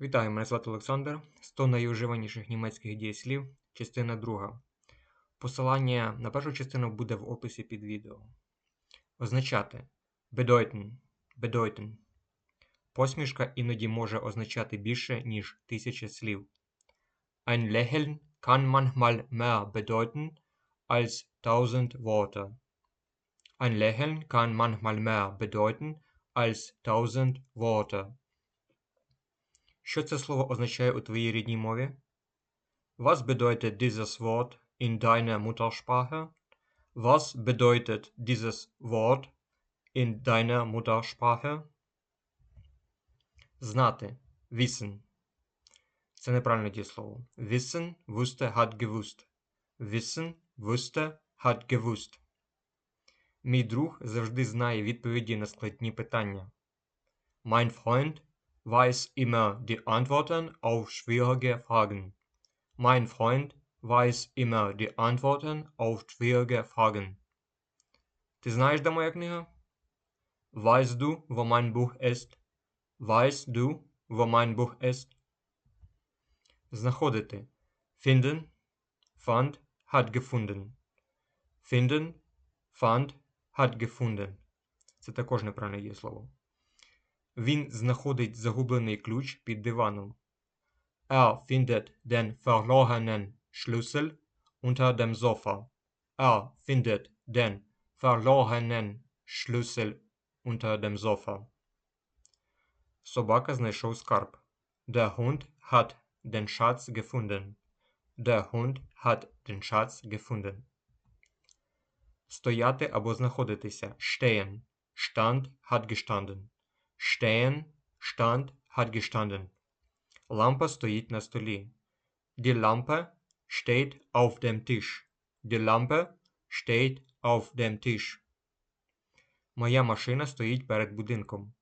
Вітаю, мене звати Олександр. 100 найуживаніших німецьких дієслів, частина 2. Посилання на першу частину буде в описі під відео. Означати bedeuten, bedeuten. Посмішка іноді може означати більше, ніж тисяча слів. Ein Lächeln kann manchmal mehr bedeuten als tausend Worte. Ein Lächeln kann manchmal mehr bedeuten als tausend Worte. Що це слово означає у твоїй рідній мові? Was bedeutet dieses Wort in deiner Muttersprache? Was bedeutet dieses Wort in deiner Muttersprache? Знати. Wissen. Це неправильне дієслово. Wissen, wusste, hat gewusst. Wissen, wusste, hat gewusst. Мій друг завжди знає відповіді на складні питання. Mein Freund weiß immer die Antworten auf schwierige Fragen. Mein Freund weiß immer die Antworten auf schwierige Fragen. Ти знаєш, де моя книга? Weißt du, wo mein Buch ist? Weißt du, wo mein Buch ist? Знаходити. Finden, fand, hat gefunden. Finden, fand, hat gefunden. Це також неправильне дієслово. Він знаходить загублений ключ під диваном. Er findet den verlorenen Schlüssel unter dem Sofa. Er findet den verlorenen Schlüssel unter dem Sofa. Собака знайшов скарб. Der Hund hat den Schatz gefunden. Der Hund hat den Schatz gefunden. Стояти або знаходитися. Stehen. Stand hat gestanden. Stehen, stand, hat gestanden. Лампа стоїть на столі. Die Lampe steht auf dem Tisch. Die Lampe steht auf dem Tisch. Моя машина стоїть перед будинком.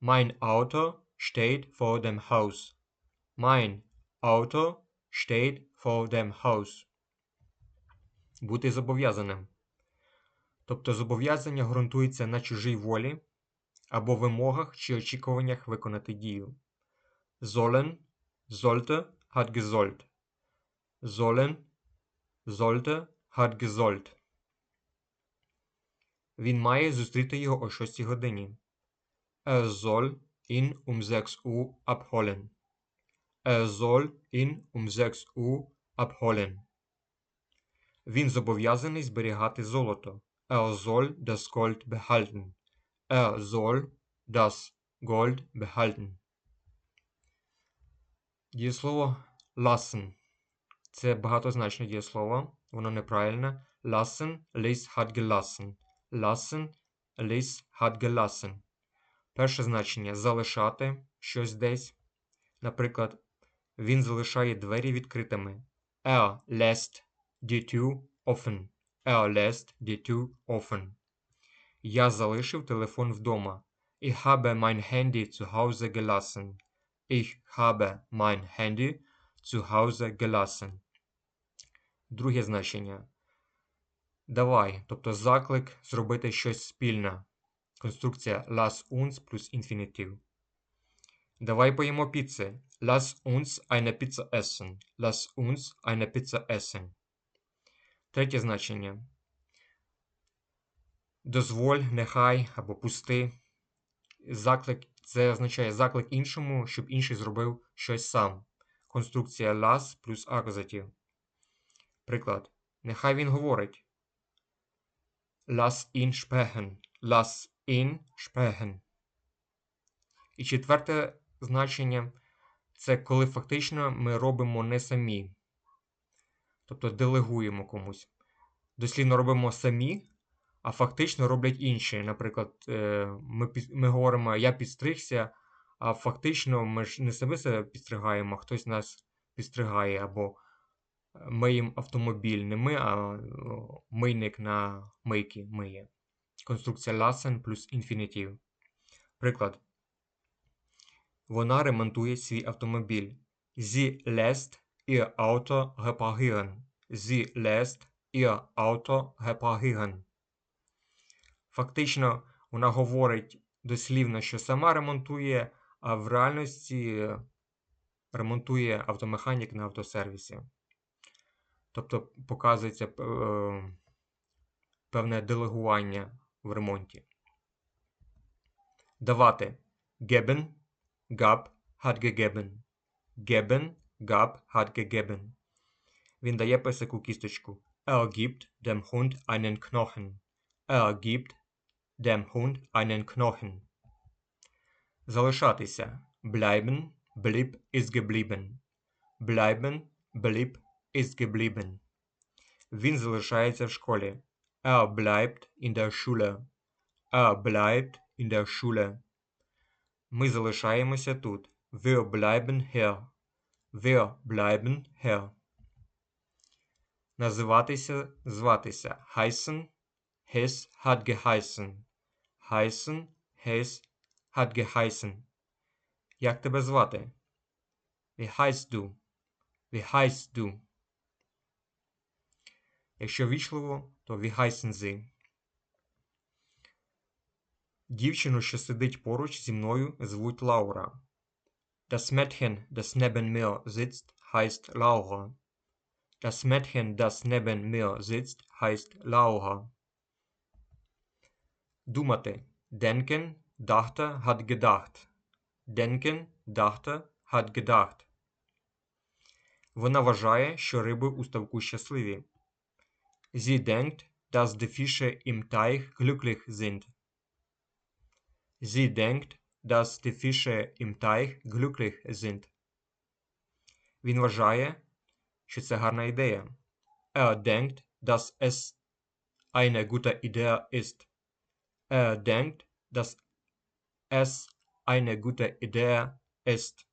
Mein Auto steht vor dem Haus. Mein Auto steht vor dem Haus. Бути зобов'язаним. Тобто зобов'язання ґрунтується на чужій волі або вимогах чи очікуваннях виконати дію. Sollen, sollte, hat gesollt. Sollen, sollte, hat gesollt. Він має зустріти його о 6 годині. Er um 6 Uhr abholen. Er soll ihn um 6 Uhr abholen. Він зобов'язаний зберігати золото. Er soll das Gold behalten. Er soll das Gold behalten. Дієслово lassen. Це багатозначне дієслово. Воно неправильне. Lassen, Liz hat gelassen. Lassen, Liz hat gelassen. Перше значення залишати щось десь. Наприклад, він залишає двері відкритими. Er lässt die Tür offen. Er lässt die Tür offen. Я залишив телефон вдома. Ich habe mein Handy zu Hause gelassen. Ich habe mein Handy zu Hause gelassen. Друге значення. Давай, тобто заклик зробити щось спільне. Конструкція lass uns плюс інфінітив. Давай поїмо піци. Lass uns eine Pizza essen. Lass uns eine Pizza essen. Третє значення. Дозволь, нехай або пусти. Заклик це означає заклик іншому, щоб інший зробив щось сам. Конструкція лас плюс акузатив. Приклад. Нехай він говорить. Lass ihn sprechen. Lass ihn sprechen. І четверте значення це коли фактично ми робимо не самі. Тобто делегуємо комусь. Дослівно робимо самі, а фактично роблять інші. Наприклад, е, ми ми говоримо Я підстригся, а фактично ми ж не себе себе підстригаємо, а хтось нас підстригає, або е, миємо автомобіль. Не ми, а мийник на мийки миє. Конструкція lassen плюс інфінітив. Приклад. Вона ремонтує свій автомобіль. Sie lässt ihr Auto reparieren. Sie lässt ihr Auto reparieren. Фактично, вона говорить дослівно, що сама ремонтує, а в реальності ремонтує автомеханік на автосервісі. Тобто показується е, певне делегування в ремонті. Давати geben, gab, hat gegeben. Geben, gab, hat. Він дає песику кісточку. Er gibt dem Hund einen Knochen. Er gibt dem Hund einen Knochen. Залишатися. Bleiben, blieb, ist geblieben. Bleiben, blieb, ist geblieben. Він залишається в школі. Er bleibt in der Schule. Er bleibt in der Schule. Ми залишаємося тут. Wir bleiben hier. Wir bleiben hier. Називатися, зватися. Heißen, Hess hat geheißen. Heißen, Hess hat geheißen. Як тебе звати? Wie heißt du? Wie heißt du? Якщо вічливо, то wie heißen Sie? Дівчину, що сидить поруч зі мною, звуть Лаура. Das Mädchen, das neben mir sitzt, heißt Laura. Das Mädchen, das neben mir sitzt, heißt Laura. Думати. Denken, dachte, hat gedacht. Denken, dachte, hat gedacht. Вона вважає, що риби у ставку щасливі. Sie denkt, dass die Fische im Teich glücklich sind. Sie denkt, dass die Fische im Teich glücklich sind. Він вважає, що це гарна ідея. Er denkt, dass es eine gute Idee ist. Er denkt, dass es eine gute Idee ist.